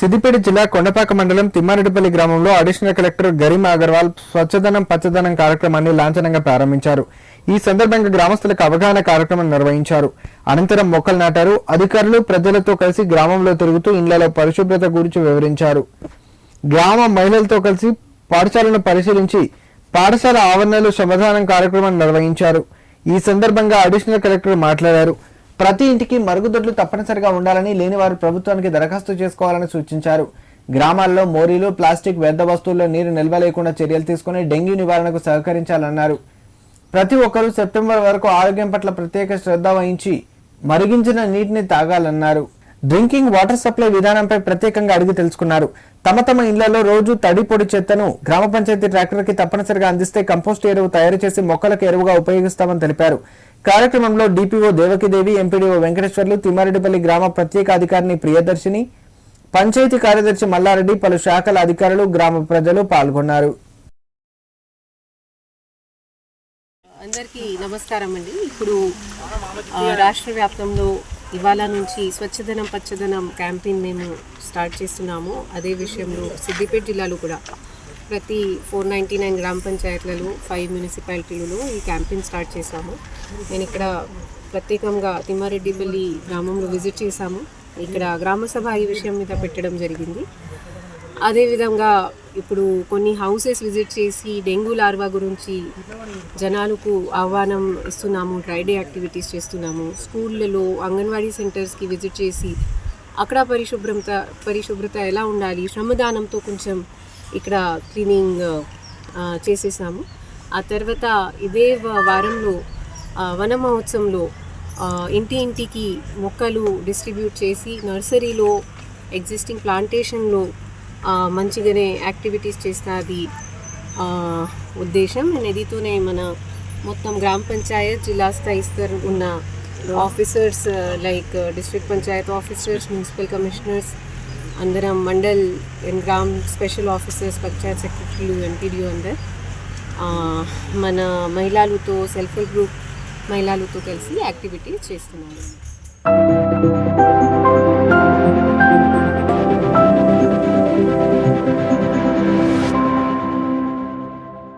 సిద్దిపేట జిల్లా కొండపాక మండలం తిమ్మారెడ్డిపల్లి గ్రామంలో అడిషనల్ కలెక్టర్ గరిమ అగర్వాల్ స్వచ్ఛదనం పచ్చదనం కార్యక్రమాన్ని లాంఛనంగా ప్రారంభించారు. ఈ సందర్భంగా గ్రామస్తులకు అవగాహన కార్యక్రమం నిర్వహించారు. అనంతరం మొక్కలు నాటారు. అధికారులు ప్రజలతో కలిసి గ్రామంలో తిరుగుతూ ఇండ్లలో పరిశుభ్రత గురించి వివరించారు. గ్రామ మహిళలతో కలిసి పాఠశాలను పరిశీలించి పాఠశాల ఆవరణలో శ్రమదానం కార్యక్రమం నిర్వహించారు. ఈ సందర్భంగా అడిషనల్ కలెక్టర్ మాట్లాడారు. ప్రతి ఇంటికి మరుగుదొడ్లు తప్పనిసరిగా ఉండాలని లేని వారు ప్రభుత్వానికి దరఖాస్తు చేసుకోవాలని సూచించారు. గ్రామాల్లో మోరీలు ప్లాస్టిక్ వ్యర్థ వస్తువుల్లో నీరు నిల్వ లేకుండా చర్యలు తీసుకుని డెంగ్యూ నివారణకు సహకరించాలన్నారు. ప్రతి ఒక్కరూ సెప్టెంబర్ వరకు ఆరోగ్యం పట్ల ప్రత్యేక శ్రద్ధ వహించి మరిగించిన నీటిని తాగాలన్నారు. డ్రింకింగ్ వాటర్ సప్లై విధానంపై ప్రత్యేకంగా అడిగి తెలుసుకున్నారు. తమ తమ ఇళ్ళలో రోజు తడి పొడి చెత్తను గ్రామ పంచాయతీ ట్రాక్టర్కి తప్పనిసరిగా అందిస్తే కంపోస్ట్ ఎరువు తయారు చేసి మొక్కలకు ఎరువుగా ఉపయోగిస్తామని తెలిపారు. కార్యక్రమంలో డిపిఓ దేవకిదేవి ఎంపీడీఓ వెంకటేశ్వర్లు తిమ్మారెడ్డిపల్లి గ్రామ ప్రత్యేక అధికారిని ప్రియదర్శిని పంచాయతీ కార్యదర్శి మల్లారెడ్డి పలు శాఖల అధికారులు గ్రామ ప్రజలు పాల్గొన్నారు. అందరికీ నమస్కారం అండి ఇప్పుడు రాష్ట్ర వ్యాప్తంలో ఇవాళ నుంచి స్వచ్ఛదనం పచ్చదనం క్యాంపెయిన్ మేము స్టార్ట్ చేస్తున్నాము. అదే విషయంలో సిద్దిపేట జిల్లాలో కూడా ప్రతి ఫోర్ నైంటీ నైన్ గ్రామ పంచాయతీలలో ఫైవ్ మున్సిపాలిటీలలో ఈ క్యాంపెయిన్ స్టార్ట్ చేశాము. నేను ఇక్కడ ప్రత్యేకంగా తిమ్మారెడ్డిపల్లి గ్రామంలో విజిట్ చేశాము. ఇక్కడ గ్రామ సభ ఈ విషయం మీద పెట్టడం జరిగింది. అదేవిధంగా ఇప్పుడు కొన్ని హౌసెస్ విజిట్ చేసి డెంగ్యూ లార్వా గురించి జనాలకు ఆహ్వానం ఇస్తున్నాము డ్రైడే యాక్టివిటీస్ చేస్తున్నాము. స్కూళ్ళలో అంగన్వాడీ సెంటర్స్కి విజిట్ చేసి అక్కడ పరిశుభ్రత పరిశుభ్రత ఎలా ఉండాలి శ్రమదానంతో కొంచెం ఇక్కడ క్లీనింగ్ చేసేసాము. ఆ తర్వాత ఇదే వారంలో వన మహోత్సవంలో ఇంటి ఇంటికి మొక్కలు డిస్ట్రిబ్యూట్ చేసి నర్సరీలో ఎగ్జిస్టింగ్ ప్లాంటేషన్లో మంచిగానే యాక్టివిటీస్ చేస్తుంది ఉద్దేశం. నిధితోనే మన మొత్తం గ్రామ పంచాయత్ జిల్లా స్థాయి స్థర్ ఉన్న officers like district panchayat officers municipal commissioners అందరం mandal and gram special officers panchayat సెక్రటరీలు ఎంపీడీఓ అందరు మన మహిళలతో సెల్ఫ్ హెల్ప్ గ్రూప్ మహిళలతో కలిసి యాక్టివిటీస్ చేస్తున్నారు